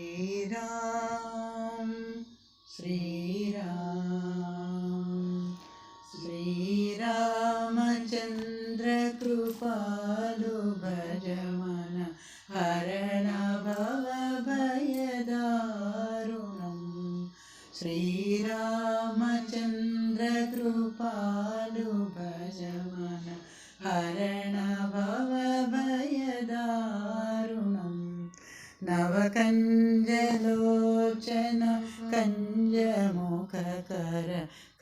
श्रीराम। श्रीरा श्रीरामचन्द्रकृपादुभजवन हरण भवभयदारुणं श्रीरामचन्द्रकृपादुभजवन हरण नवकञ्जलोचन कञ्जमुखकर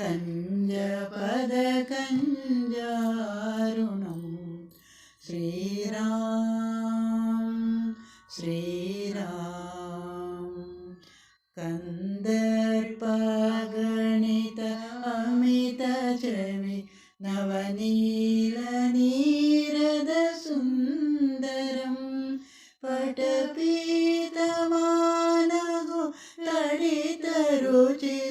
कञ्जपदकञ्जरुण। श्रीरा कन्दर्पगणित अमितचमि नवनील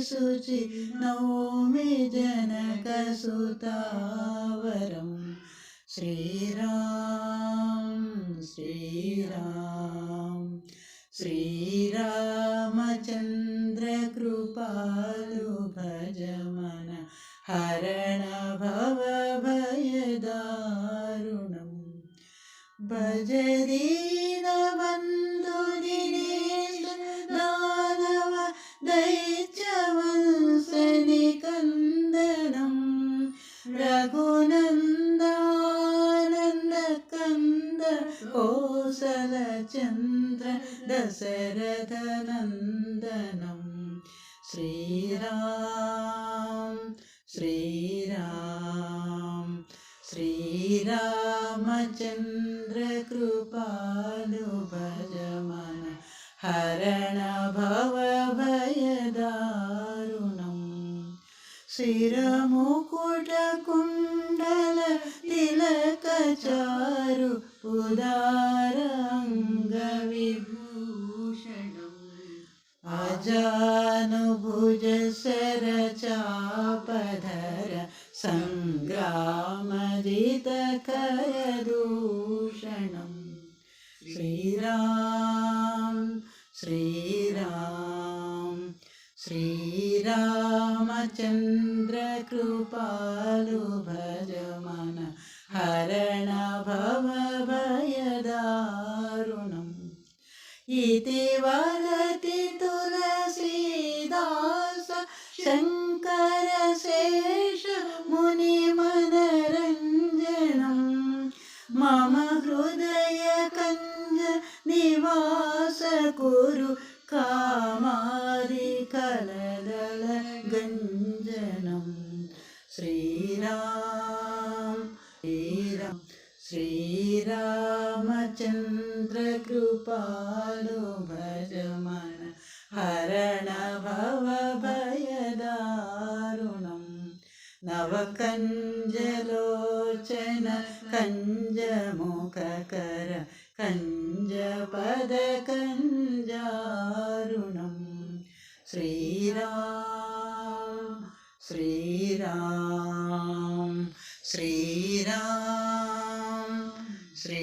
ശുചി നൗമി ജനകസുതാവരം. ശ്രീരാം ശ്രീരാം ശ്രീരാമചന്ദ്ര കൃപാലു ഭജമന ഹരണ ഭവഭയദാരുണം ഭജദീനബന്ധുദിനേശദാനവ ദൈത്യവംസനികന്ദനം കോസലചന്ദ്ര ദശരഥനന്ദനം ശ്രീരാം ശ്രീരാം ശ്രീരാമചന്ദ്ര കൃപാലു ഭജമന ഹരണ ഭവഭയദാരുണം ശിരമുകുടകുണ്ടല തിലകചാരു उदारङ्गविभूषणम् अजानुभुजशरचापधर सङ्ग्रामजितकरदूषणम् श्रीराम श्रीराम श्रीरामचन्द्रकृपालु ഇതി വദതി തുളസീദാസ ശങ്കരശേഷ മുനിമനരഞ്ജനം മമ ഹൃദയ കഞ്ച നിവാസ കുരു കാമാരി കലദള ഗഞ്ജനം ശ്രീരാം ശ്രീരാം ശ്രീരാമചന്ദ്ര കൃപാലു ഭജമന ഹരണ ഭവഭയദാരുണം നവകഞ്ചലോചന കഞ്ചമുഖകര കഞ്ചപദകഞ്ചാരുണം ശ്രീരാം ശ്രീരാം ശ്രീരാം. ശ്രീ